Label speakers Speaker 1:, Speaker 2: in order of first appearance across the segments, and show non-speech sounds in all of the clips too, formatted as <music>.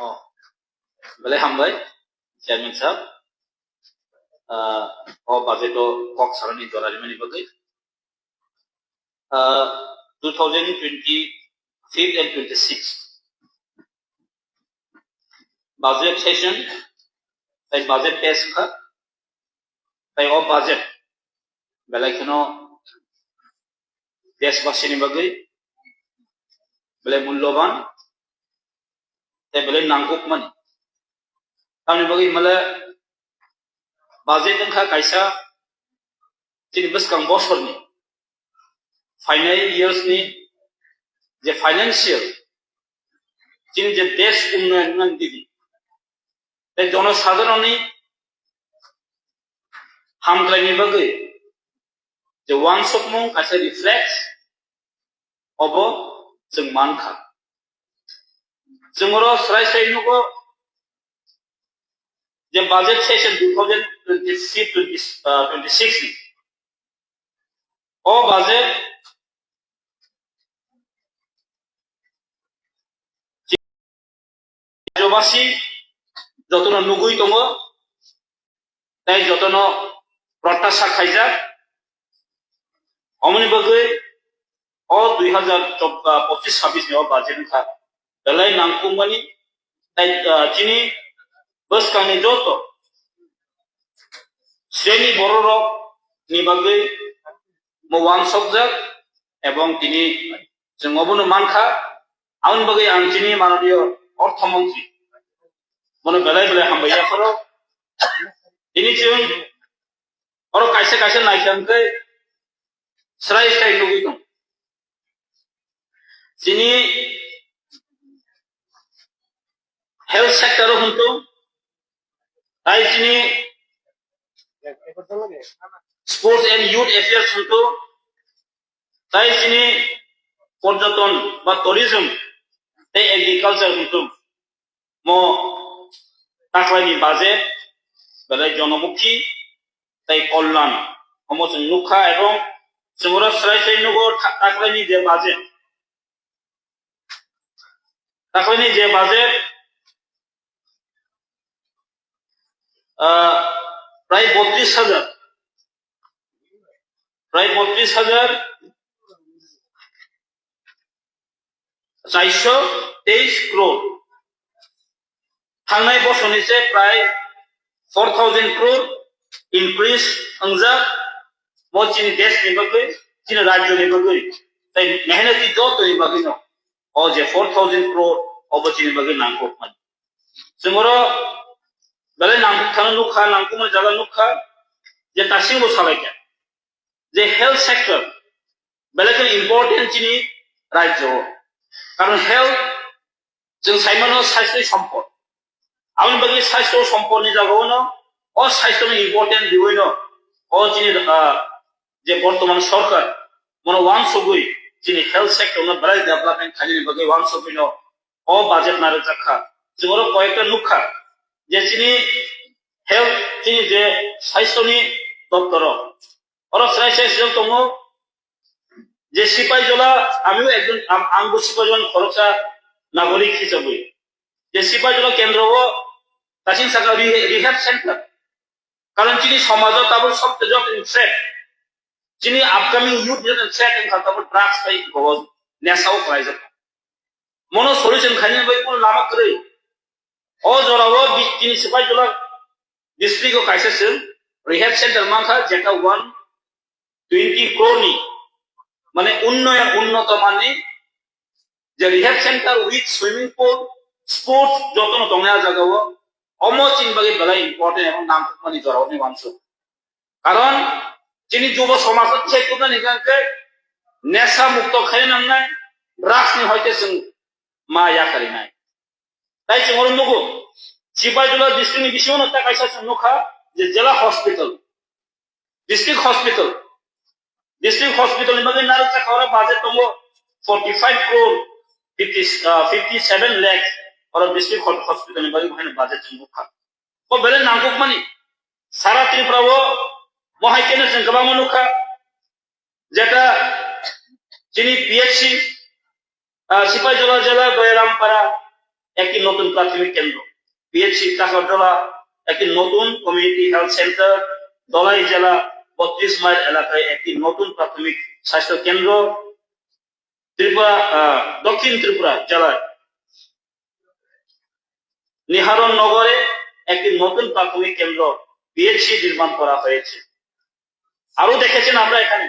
Speaker 1: Oh, bale hambai, chairman sahab. Uh, o budget o kok sarani dollar mani bagai. Uh, 2025 and 26 budget session তাই budget test খা তাই ও budget বেলাইখানো দেশবাসীনি বাগৈ বেলে মূল্যবান তাই বলে নাঙ্গুক মানে তামনি বগি মালে বাজে দংখা কাইসা তিনি বেসকাং বছরনি ফাইনাল ইয়ার্সনি যে ফাইন্যান্সিয়াল তিনি যে দেশ উন্নয়ন দিদি তাই জনসাধারণই হামগ্লাইনি বগে যে ওয়ান সকমং কাছে রিফ্লেক্স অব जों मान खा જમરો સરાયસાઈનો જે બજેટ સેશન 2026 ની ઓ બજેટ রাজ্যবাসী যতন নুগুই তঙ্গ তাই যতন প্রত্যাশা খাইজা অমনি বাগে অ দুই হাজার পঁচিশ ছাব্বিশ নিয়ে বাজে খা दालाय नांगौमानि তাই তিনি बोसखांनि যত শ্রেণী বড় রক नि बागै मवान सबजाक এবং তিনি जों अबनो मानखा आंनि बागै आं তিনি माननीय अर्थमन्त्री মনে বেলায় বেলায় হামবাইয়া করো তিনি जों अर खायसे खायसे नायखांखै स्राय स्राय नुगै दं যিনি হেলথ সেক্টরও কিন্তু তাই তিনি স্পোর্টস এন্ড ইউথ এফেয়ার্স কিন্তু তাই তিনি পর্যটন বা ট্যুরিজম এই এগ্রিকালচার কিন্তু ম তাকলাইনি বাজে, বেলায় জনমুখী, তাই কল্যাণ সমচন নুখা এবং সুমরাশ্রয় সৈন্যগর তাকলাইনি যে বাজে। তাকলাইনি যে বাজেট প্রায় বত্রিশ হাজার প্রায় বত্রিশ হাজার চারশো তেইশ ক্রোর थांनाय बोसोरनिसे प्राय फोर थाउजेंड क्रोर इनक्रिज अंजाक मो चिनी देश नि बगै चिनी राज्य नि बगै ताई मेहनती जतनि बगै न ओ जे फोर थाउजेंड क्रोर अब चिनी बगै नांगौ मन जोंरो बेले नांगौ थानो नुखा नांगौ मन जागा नुखा जे दासिमबो सालायके जे हेल्थ सेक्टर बेले इम्पोर्टेन्ट चिनी राज्य কারণ হেলথ जों साइमानो साइस्थ सम्पद आंनि बागै साइस्थ सम्पदनि जागावनो अ साइस्थनि इम्पर्टेन्ट दिवैनो अ जिनि जे बर्तमान सरकार मन वान सगुइ जिनि हेल्थ सेक्टरनो बाराय डेभलपमेन्ट खालिनि बागै वान सगुइनो अ बाजेट नारे जाखा जोङो कयेकटा नुखा जे যে চিনি হেল্থ তিনি যে স্বাস্থ্যনি দপ্তর অলপ চাই চাইছিল তমু যে সিপাই জলা আমিও একজন আঙ্গু সিপাইজন খরচা নাগরিক হিসাবে যে সিপাই জলা কেন্দ্র কাছিন সাকা রিহ্যাব সেন্টার কারণ চিনি সমাজত তাবর সবচেয়ে যত ইনফ্রেট যিনি আপকামিং ইউথ যেন সেট এন খাতা পর ড্রাগস পাই গবজ নেশাও পাই যাব। মনো সলিউশন খানি ভাই কোন নামক করে জরাও যিনি সিপাহী জলা ডিস্ট্রিক্ট কাইসেস রিহ্যাব সেন্টার মাখা যেটা ওয়ান টোয়েন্টি ক্রোনি মানে উন্নয়ন উন্নত মানে যে rehab centre with swimming pool sports যতন দংনা জাগাও অমচিন বাকি বেলা ইম্পর্টেন্ট এবং নাম মানে জরাওনি মাংস কারণ যিনি যুব সমাজ হচ্ছে কোনো নিগানকে নেশা মুক্ত খাই নামনাই ড্রাগস নি হইতে जों मा याखारि नाय তাই जों ওর नुगो सिपाहीजोला डिस्ट्रिक्टनि बिसिङावनो ता कायसा जों नुखा जे जिल्ला hospital district hospital district hospital ni bagay naral sa kawara budget tongo 45 crore 50 uh, 57 lakh or district hospital ni bagay bahina budget tongo kha ko bele nangkuk mani সারা ত্রিপুরা ও মহাইকেনে সংকবা মনুখা যেটা যিনি পিএইচসি সিপাহীজলা জেলা গয়রামপাড়া একটি নতুন প্রাথমিক কেন্দ্র। পিএইচসি টাকারজলা একটি নতুন কমিউনিটি হেলথ সেন্টার দলাই জেলা, বত্রিশ মাইল এলাকায় একটি নতুন প্রাথমিক স্বাস্থ্য কেন্দ্র, ত্রিপুরা দক্ষিণ ত্রিপুরা জেলায়। নিহারণ নগরে একটি নতুন প্রাথমিক কেন্দ্র পিএইচসি নির্মাণ করা হয়েছে। আরও দেখেছেন আমরা এখানে?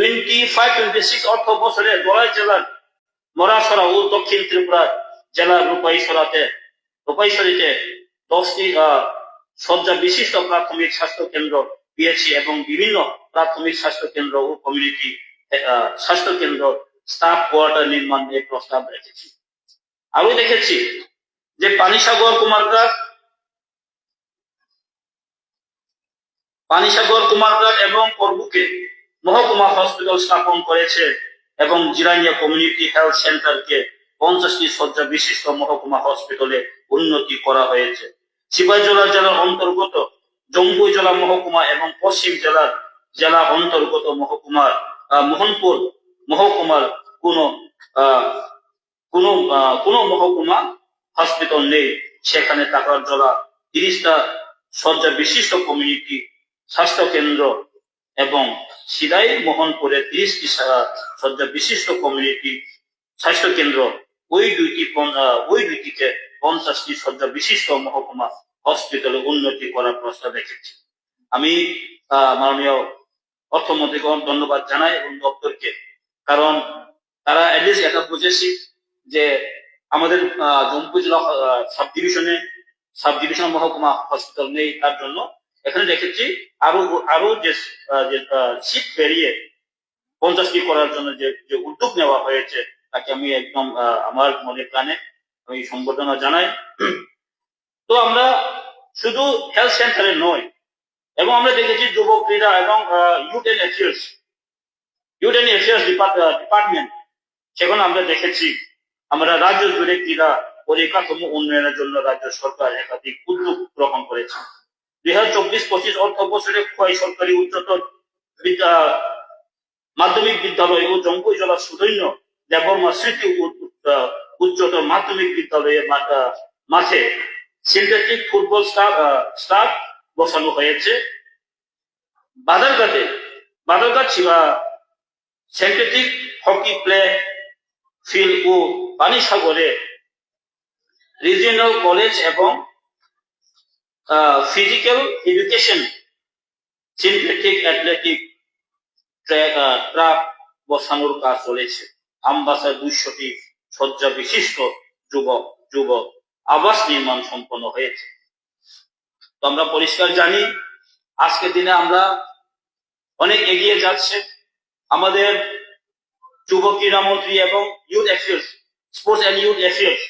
Speaker 1: টোয়েন্টি ফাইভ টোয়েন্টি সিক্স অর্থ বছরে জেলার মরাসরা ও দক্ষিণ ত্রিপুরা জেলার দশটি বিশিষ্ট প্রাথমিক স্বাস্থ্য কেন্দ্র পিএইচসি এবং বিভিন্ন প্রাথমিক স্বাস্থ্য কেন্দ্র ও কমিউনিটি স্বাস্থ্য কেন্দ্র স্টাফ কোয়ার্টার নির্মাণ নিয়ে প্রস্তাব রেখেছি। আরও দেখেছি যে পানিসাগর কুমারঘাট পানিসাগর কুমারঘাট এবং করবুকে মহকুমা হসপিটাল স্থাপন করেছে এবং জিরানিয়া কমিউনিটি হেলথ সেন্টারকে পঞ্চাশটি শয্যা বিশিষ্ট মহকুমা হসপিটালে উন্নতি করা হয়েছে। সিপাহীজলা জেলার অন্তর্গত জম্বুই জেলা মহকুমা এবং পশ্চিম জেলার জেলা অন্তর্গত মহকুমার মোহনপুর মহকুমার কোন কোন কোন মহকুমা হসপিটাল নেই। সেখানে টাকার জলা তিরিশটা শয্যা বিশিষ্ট কমিউনিটি, স্বাস্থ্য কেন্দ্র এবং সিদাই মোহনপুরে তিরিশটি শয্যা বিশিষ্ট কমিউনিটি স্বাস্থ্য কেন্দ্র, ওই দুইটি ওই দুইটিকে পঞ্চাশটি শয্যা বিশিষ্ট মহকুমা হসপিটালে উন্নতি করার প্রস্তাব রেখেছি। আমি মাননীয় অর্থমন্ত্রীকে ধন্যবাদ জানাই এবং দপ্তরকে, কারণ তারা অ্যাটলিস্ট এটা বুঝেছি যে আমাদের জম্মু জেলা সাব ডিভিশনে সাব ডিভিশন মহকুমা হসপিটাল নেই তার জন্য এখানে দেখেছি আরও আরও যে সিট বেরিয়ে পঞ্চাশটি করার জন্য যে যে উদ্যোগ নেওয়া হয়েছে, তাকে আমি একদম আমার মনে প্রাণে আমি সম্বর্ধনা জানাই। তো আমরা শুধু হেলথ সেন্টারে নয়, এবং আমরা দেখেছি যুব ক্রীড়া এবং youth and affairs youth and affairs department সেখানে আমরা দেখেছি আমরা রাজ্য জুড়ে ক্রীড়া পরিকাঠামো উন্নয়নের জন্য রাজ্য সরকার একাধিক উদ্যোগ গ্রহণ করেছে। দুই হাজার চব্বিশ পঁচিশ অর্থ বছরে খোয়াই সরকারি উচ্চতর বিদ্যা, মাধ্যমিক বিদ্যালয় ও জঙ্গল জেলার সুদৈন্য দেববর্মা স্মৃতি উচ্চতর মাধ্যমিক বিদ্যালয়ের মাঠে সিনথেটিক ফুটবল স্টাফ বসানো হয়েছে। বাদারঘাট ছিল সিনথেটিক হকি প্লে ফিল্ড ও পানিসাগরে রিজিয়নাল কলেজ এবং physical education synthetic athletic track বসানোর কাজ চলেছে। আমবাসা দুইশোটি শয্যা বিশিষ্ট যুবক যুবক আবাস নির্মাণ সম্পন্ন হয়েছে। তো আমরা পরিষ্কার জানি আজকের দিনে আমরা অনেক এগিয়ে যাচ্ছে। আমাদের যুব ক্রীড়া মন্ত্রী এবং youth affairs sports and youth affairs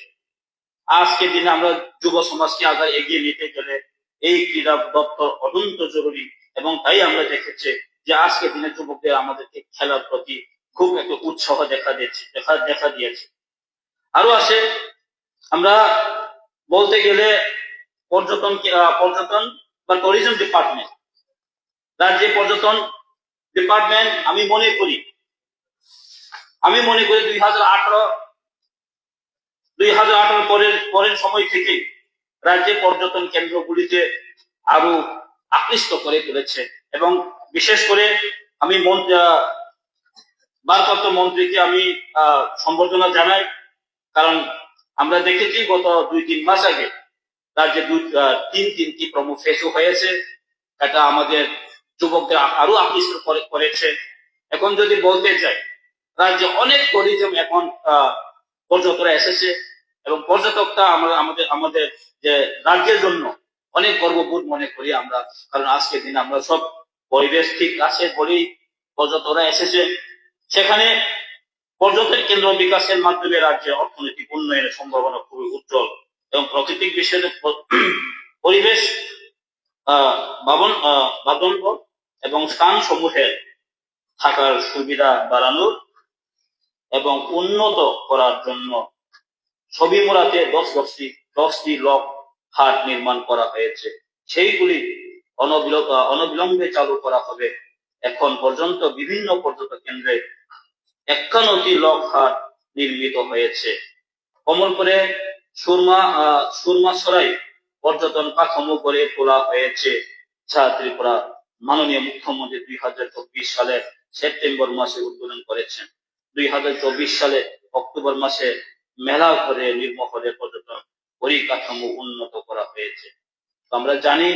Speaker 1: আজকের দিনে আমরা যুব সমাজকে আগে এগিয়ে নিতে গেলে এই ক্রীড়া দপ্তর অত্যন্ত জরুরি। এবং তাই আমরা দেখেছি যে আজকের দিনে যুবকদের আমাদেরকে খেলার প্রতি খুব একটা উৎসাহ দেখা দিয়েছে, দেখা দেখা দিয়েছে। আরও আছে, আমরা বলতে গেলে পর্যটন পর্যটন বা টুরিজম ডিপার্টমেন্ট রাজ্যে পর্যটন ডিপার্টমেন্ট আমি মনে করি, আমি মনে করি দুই হাজার আঠারো দুই হাজার আঠারো পরের পরের সময় থেকে রাজ্যে পর্যটন কেন্দ্রগুলিতে আরও আকৃষ্ট করে তুলেছে। এবং বিশেষ করে আমি ভারপ্রাপ্ত মন্ত্রীকে আমি সম্বর্ধনা জানাই। কারণ আমরা দেখেছি গত দুই, তিন মাস আগে রাজ্যে দুই তিন, তিনটি প্রমুখ ফেসও হয়েছে। এটা আমাদের যুবকদের আরও আকৃষ্ট করে- করেছে। এখন যদি বলতে চাই, রাজ্যে অনেক টুরিজম এখন পর্যটকরা এসেছে। এবং পর্যটকটা আমরা আমাদের আমাদের যে রাজ্যের জন্য অনেক গর্ববোধ মনে করি আমরা। কারণ আজকের দিন আমরা সব পরিবেশ ঠিক আছে বলেই পর্যটকরা এসেছে। সেখানে পর্যটন কেন্দ্র বিকাশের মাধ্যমে রাজ্যে অর্থনৈতিক উন্নয়নের সম্ভাবনা খুবই উজ্জ্বল এবং প্রাকৃতিক বিষয়ে <clears throat> পরিবেশ বাবন এবং স্থান সমূহের থাকার সুবিধা বাড়ানোর এবং উন্নত করার জন্য ছবি মোড়াতে দশ দশটি দশটি লক হাট নির্মাণ করা হয়েছে। সেইগুলি অনবিল- আহ, অনবিলম্বে চালু করা হবে। এখন পর্যন্ত বিভিন্ন পর্যটক কেন্দ্রে একান্নটি লক হাট নির্মিত হয়েছে। কমলপুরে সুরমা আহ, সরাই পর্যটন কাঠামো করে তোলা হয়েছে। ত্রিপুরা মাননীয় মুখ্যমন্ত্রী দুই হাজার চব্বিশ সালে সেপ্টেম্বর মাসে উদ্বোধন করেছেন। দুই হাজার চব্বিশ সালে অক্টোবর মাসে মেলা ঘরে নির্মহলে পর্যটন পরিকাঠামো উন্নত করা হয়েছে। তো আমরা জানি,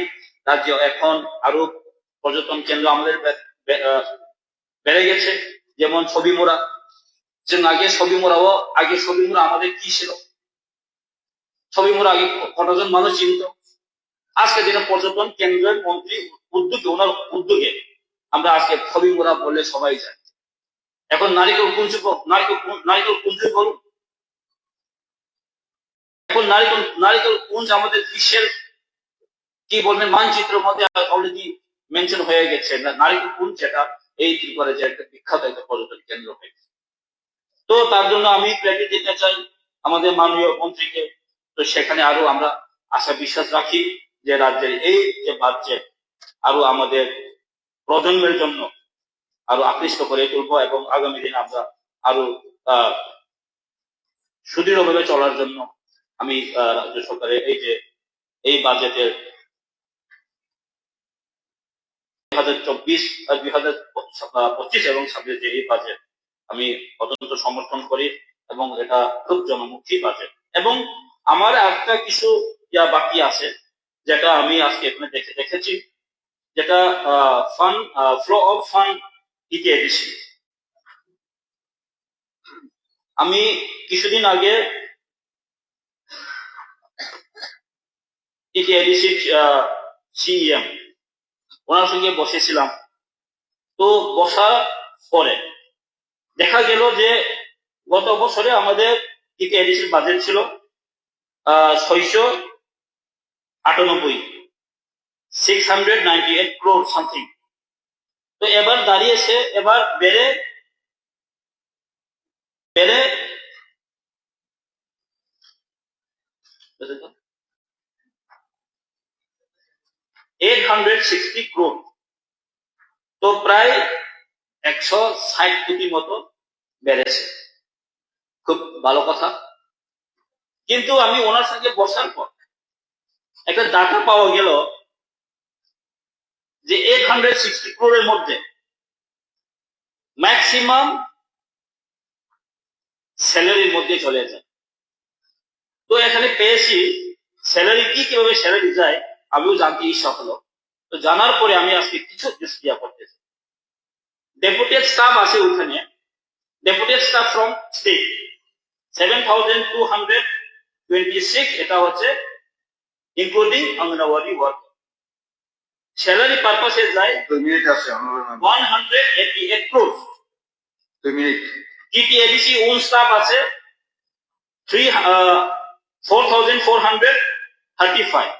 Speaker 1: রাজ্য এখন আরও পর্যটন কেন্দ্র আমাদের বেড়ে গেছে। যেমন ছবি মোড়া যে আগে ছবি মোড়াও আগে ছবি মোড়া আমাদের কি ছিল? ছবি মোড়া আগে কতজন মানুষ চিনত? আজকে দিনে পর্যটন কেন্দ্রের মন্ত্রী উদ্যোগে, ওনার উদ্যোগে আমরা আজকে ছবি মোড়া বললে সবাই যায় এখন নারিকেল কুঞ্জ নারিকেল নারিকেল কুঞ্জ বলুন এখন নারিকেল নারিকেল কুঞ্জ আমাদের বিশ্বের কি বলবেন মানচিত্রের মধ্যে অলরেডি মেনশন হয়ে গেছে নারিকেল কুঞ্জ যেটা এই ত্রিপুরা যে একটা বিখ্যাত একটা পর্যটন কেন্দ্র হয়েছে। তো তার জন্য আমি ক্রেডিট দিতে চাই আমাদের মাননীয় মন্ত্রীকে। তো সেখানে আরও আমরা আশা বিশ্বাস রাখি যে রাজ্যের এই যে বাজেট আরও আমাদের প্রজন্মের জন্য আরও আকৃষ্ট করে তুলবো এবং আগামী দিনে আমরা আরও, আহ, সুদৃঢ়ভাবে চলার জন্য আমি রাজ্য সরকারের এই যে, এই বাজেটের দুই হাজার চব্বিশ দুই হাজার পঁচিশ এবং ছাব্বিশ যে এই বাজেট আমি অত্যন্ত সমর্থন করি এবং এটা খুব জনমুখী বাজেট এবং আমার একটা কিছু ইয়া বাকি আছে, যেটা আমি আজকে এখানে দেখে দেখেছি, যেটা ফান্ড ফ্লো অফ ফান্ড এসেছি আমি কিছুদিন আগে টিটিআইডিসি সিএম ওনার সঙ্গে বসেছিলাম। তো বসার পরে দেখা গেল যে গত বছরে আমাদের টিটিআইডিসির বাজেট ছিল ছয়শো আটানব্বই six hundred ninety eight crore something তো এবার দাঁড়িয়েছে, এবার বেড়ে বেড়ে তো প্রায় একশো ষাট কোটি মতো বেড়েছে। খুব ভালো কথা। কিন্তু আমি ওনার সঙ্গে বসার পর একটা ডাটা পাওয়া গেল যে এইট হান্ড্রেড সিক্সটি ক্রোড়ের মধ্যে ম্যাক্সিমাম স্যালারির মধ্যে চলে যায়। তো এখানে পেয়েছি স্যালারি কি, কীভাবে স্যালারি যায়? আমিও জানতে ইচ্ছা হলো। তো জানার পরে আমি আজকে কিছু ডিসক্রিয়া করতেছি। ডেপুটেড স্টাফ আছে ওখানে। Deputed staff from state seven thousand two hundred twenty six এটা হচ্ছে ইনক্লুডিং অঙ্গনওয়াড়ি ওয়ার্ক স্যালারি পারপাসে যায়
Speaker 2: দুই মিনিট আছে
Speaker 1: one hundred eighty eight crore
Speaker 2: দুই মিনিট।
Speaker 1: টিটিএডিসি ওন স্টাফ আছে three four thousand four hundred thirty five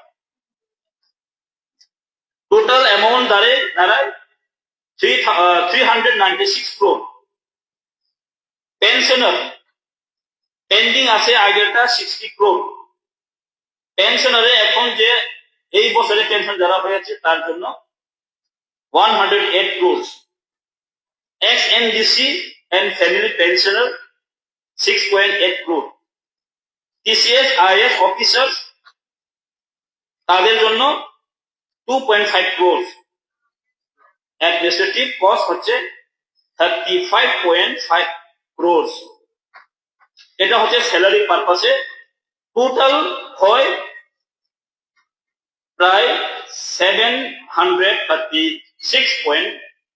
Speaker 1: total amount দাঁড়ায় দাঁড়ায় three three hundred ninety six crore pensioner pending আছে আগেরটা সিক্সটি ক্রোড পেনশনারে এখন যে এই বছরে পেনশন যারা হয়েছে, তার জন্য one hundred eight crores ex NDC and family pensioner 6.8 crore. TCS IS officer তাদের জন্য 2.5 crores. Administrative cost হচ্ছে 35.5 crores. এটা হচ্ছে স্যালারি পারপাসে টোটাল হয় প্রায় seven hundred thirty six point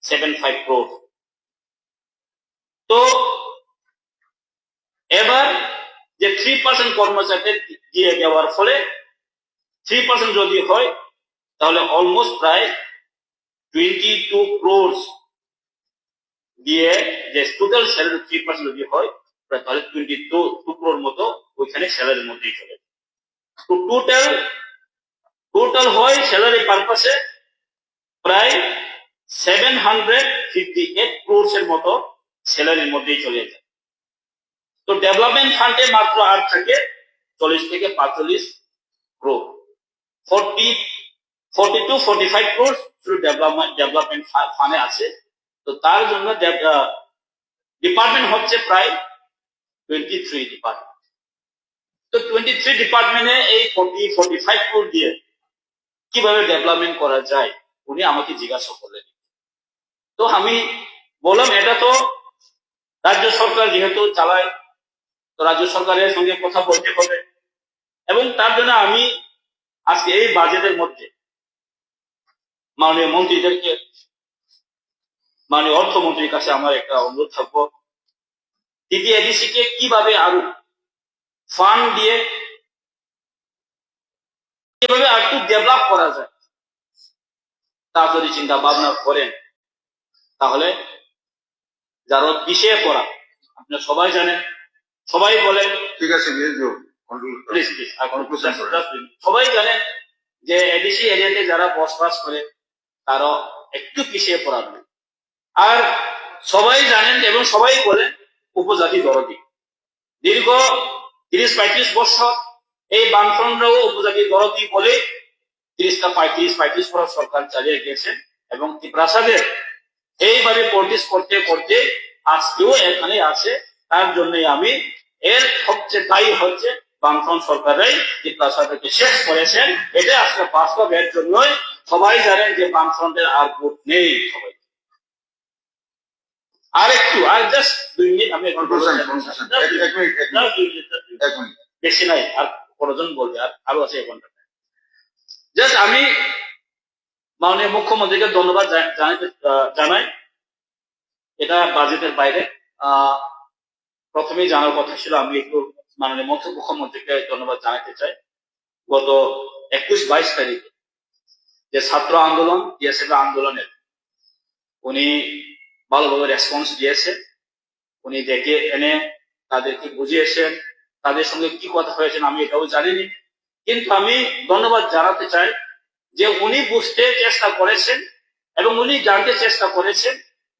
Speaker 1: seven five crore তো এবার যে থ্রি পার্সেন্ট কর্মচারীদের দিয়ে দেওয়ার ফলে থ্রি পার্সেন্ট যদি হয় তাহলে অলমোস্ট প্রায় টোয়েন্টি টু ক্রোর্স দিয়ে যে টোটাল স্যালারি থ্রি পার্সেন্ট যদি হয়, প্রায় তাহলে টোয়েন্টি টু টু ক্রোর মতো ওইখানে স্যালারির মধ্যেই চলে তো টোটাল টোটাল হয় স্যালারি পারপাসে প্রায় seven hundred fifty eight crores এর মতো স্যালারির মধ্যেই চলে যায়। তো ডেভেলপমেন্ট ফান্ডে মাত্র আর থাকে চল্লিশ থেকে পাঁচচল্লিশ crore forty forty two forty five crore শুধু ডেভেলপমেন্ট ডেভেলপমেন্ট ফান্ডে আছে। তো তার জন্য ডিপার্টমেন্ট হচ্ছে প্রায় টোয়েন্টি থ্রি ডিপার্টমেন্ট তো টোয়েন্টি থ্রি ডিপার্টমেন্টে এই ফোর্টি ফোর্টি ফাইভ ক্রোড দিয়ে কীভাবে ডেভেলপমেন্ট করা যায়, উনি আমাকে জিজ্ঞাসা করলেন। তো আমি বললাম, এটা তো রাজ্য সরকার যেহেতু চালায়, তো রাজ্য সরকারের সঙ্গে কথা বলতে হবে। এবং তার জন্য আমি আজকে এই বাজেটের মধ্যে মাননীয় মন্ত্রীদেরকে মাননীয় অর্থমন্ত্রীর কাছে আমার একটা অনুরোধ থাকব দ্বিতীয় এডিসি কে কীভাবে আরও ফান্ড দিয়ে কীভাবে আর একটু ডেভেলপ করা যায় তা যদি চিন্তা ভাবনা করেন তাহলে যারা পিছিয়ে পড়া আপনারা সবাই জানেন সবাই বলেন
Speaker 2: ঠিক আছে.
Speaker 1: সবাই জানেন যে এডিসি এরিয়াতে যারা বসবাস করে তারা একটু পিছিয়ে পড়া নয় আর সবাই জানেন এবং সবাই বলেন উপজাতি দরদি। দীর্ঘ তিরিশ পঁয়ত্রিশ বছর এই বামফ্রন্টরাও উপজাতি দরদি বলে তিরিশটা পঁয়ত্রিশ পঁয়ত্রিশ বছর সরকার চালিয়ে গিয়েছেন এবং প্রাসাদের এইভাবে পলিটিক্স করতে করতে আজকেও এখানে আছে। তার জন্যই আমি এর সবচেয়ে দায়ী হচ্ছে বামফ্রন্ট সরকারাই যে প্রাসাদকে শেষ করেছেন। এটা আজকে বাস্তব এর জন্যই সবাই জানেন যে বামফ্রন্টের আর ভোট নেই সবাই। আর একটু আর জাস্ট দুই মিনিট আমি বেশি নাই আর কতজন বলবে? আর আরও আছে এখন জাস্ট আমি মাননীয় মুখ্যমন্ত্রীকে ধন্যবাদ জানাই। এটা বাজেটের বাইরে। আহ, প্রথমেই জানার কথা ছিল আমি একটু মাননীয় মুখ্য- মুখ্যমন্ত্রীকে ধন্যবাদ জানাতে চাই। গত একুশ বাইশ তারিখে যে ছাত্র আন্দোলন বিএসএফ আন্দোলনের, উনি ভালোভাবে রেসপন্স দিয়েছে। উনি ডেকে এনে তাদেরকে বুঝিয়েছেন, তাদের সঙ্গে কি কথা হয়েছে আমি এটাও জানিনি। কিন্তু আমি ধন্যবাদ জানাতে চাই যে উনি বুঝতে চেষ্টা করেছেন এবং উনি জানতে চেষ্টা করেছেন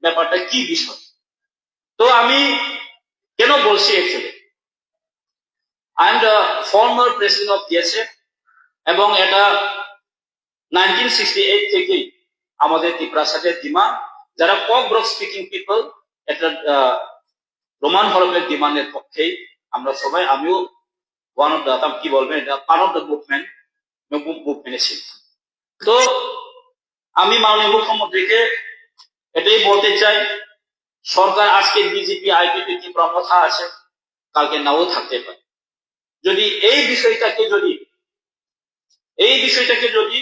Speaker 1: ব্যাপারটা কি বিষয়। তো আমি কেন বলছি actually I am the former president of PSA এবং এটা নাইনটিন সিক্সটি এইট থেকেই আমাদের ত্রিপ্রাসাদের ডিমা যারা Kokborok speaking people ah, Roman হরফের ডিমান্ডের পক্ষেই আমরা সবাই আমিও ওয়ান অফ দ্য কি বলবেন এটা পার্ট অফ দ্য মুভমেন্ট মুভমেন্টে ছিল তো আমি মাননীয় মুখ্যমন্ত্রীকে এটাই বলতে চাই সরকার আজকে বিজেপি আইপিপি কি প্রমথা আছে কালকে নাও থাকতে পারে। যদি এই বিষয়টাকে যদি এই বিষয়টাকে যদি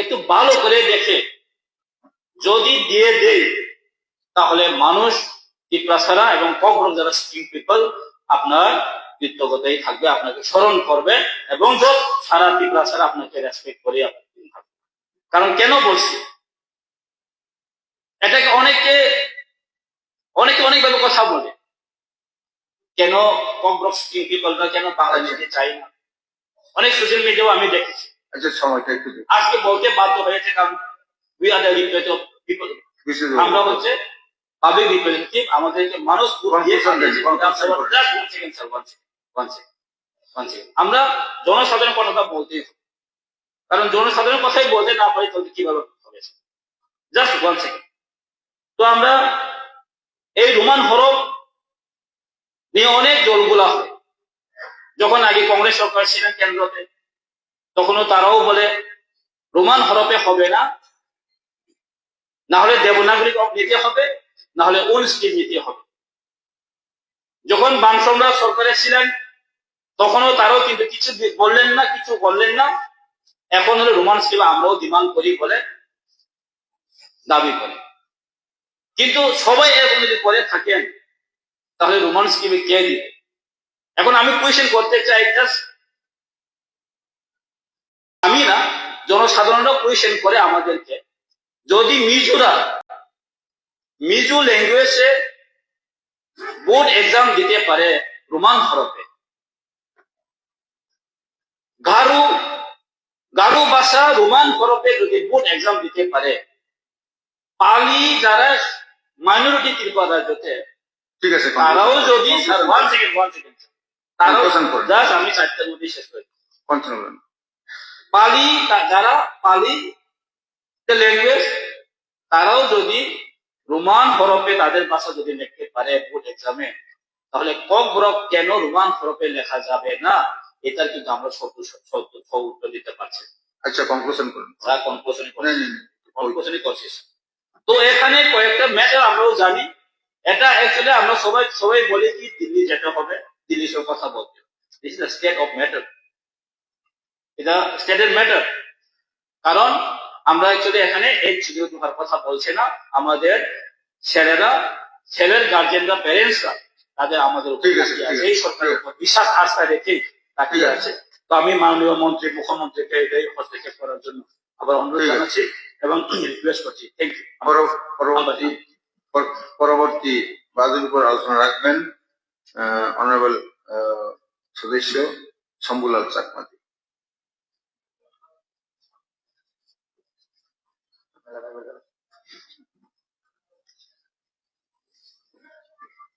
Speaker 1: একটু ভালো করে দেখে। যদি দিয়ে দেয় তাহলে মানুষ টিপ্রাসারা এবং কগ্রম যারা স্ট্রিং পিপল, আপনার কৃতজ্ঞতাই থাকবে, আপনাকে স্মরণ করবে এবং সারা টিপ্রাসারা আপনাকে রেসপেক্ট করে কারণ কেন বলছি? এটাকে অনেকে অনেকে অনেকভাবে কথা বলে। কেন পিপলরা কেন বাংলাদেশে চাই না? অনেক সোশ্যাল মিডিয়াও আমি দেখেছি।
Speaker 2: আচ্ছা সময়টা একটু
Speaker 1: আজকে বলতে বাধ্য হয়েছে কারণ উই আর দ্য রিপ্রেজেন্টেটিভ আমরা হচ্ছে পাবলিক রিপ্রেজেন্টেটিভ আমাদেরকে মানুষ. আমরা জনসাধারণ কথাটা বলতেই হবে। কারণ জনসাধারণ কথাই বলতে না পারি তাহলে কীভাবে হবে? জাস্ট ওয়ান সেকেন্ড তো আমরা এই রোমান হরফ নিয়ে অনেক দলগুলা হয়। যখন আগে কংগ্রেস সরকার ছিলেন কেন্দ্রতে তখনও তারাও বলে, রোমান হরফে হবে না। না হলে দেবনাগরিক নিতে হবে না হলে ওল স্কিম নিতে হবে। যখন বাম সম্রাট সরকারে ছিলেন, তখনও তারাও কিন্তু কিছু বললেন না, কিছু করলেন না। এখন হলো রোমান স্কিম আমরাও ডিমান্ড করি বলে দাবি করে। কিন্তু সবাই এরকম যদি করে থাকেন, তাহলে রোমান স্কিমে কে দিবে? এখন আমি কোয়েশ্চেন করতে চাই, just আমি না জনসাধারণরা কোয়েশ্চেন করে আমাদেরকে। যদি মিজুরা মিজু ল্যাঙ্গুয়েজে বোর্ড এক্সাম দিতে পারে রোমান হরফে গারু গারু ভাষা রোমান হরফে যদি বোর্ড এক্সাম দিতে পারে পালি যারা মাইনরিটি ত্রিপুরা রাজ্যতে
Speaker 2: ঠিক আছে
Speaker 1: তারাও যদি ওয়ান সেকেন্ড ওয়ান সেকেন্ড তারাও জাস্ট আমি চারটার মধ্যে শেষ করি
Speaker 2: করুন।
Speaker 1: পালি যারা পালি ল্যাঙ্গুয়েজ তারাও যদি রোমান হরফে তাদের ভাষা যদি লিখতে পারে বোর্ড এক্সামে তাহলে কক বরফ কেন রোমান হরফে লেখা যাবে না? এটার কিন্তু আমরা সব উত্তর দিতে পারছি।
Speaker 2: আচ্ছা কনক্লুশন করুন।
Speaker 1: যা কনক্লুশন
Speaker 2: না, না, না।
Speaker 1: কনক্লুশনই করছিস তো এখানে কয়েকটা ম্যাটার আমরাও জানি। এটা অ্যাকচুয়ালি আমরা সবাই সবাই বলি কি দিল্লি যেতে হবে। দিল্লির কথা বলতে। This is state of matter এটা স্টেটের ম্যাটার কারণ আমরা অ্যাকচুয়ালি এখানে ছুটি ঢোকার কথা বলছি না। আমাদের ছেলেরা ছেলের গার্জেনরা প্যারেন্টসরা তাদের আমাদের এই সরকারের উপর বিশ্বাস আস্থা রেখে তাকিয়ে
Speaker 2: আছে।
Speaker 1: তো আমি মাননীয় মন্ত্রী মুখ্যমন্ত্রীকে এটাই হস্তক্ষেপ করার জন্য আবার অনুরোধ জানাচ্ছি এবং রিকোয়েস্ট করছি। থ্যাংক ইউ
Speaker 2: পরবর্তী পরবর্তী বাজের উপর আলোচনা রাখবেন অনারেবল সদস্য শম্ভুলাল চাকমাতি।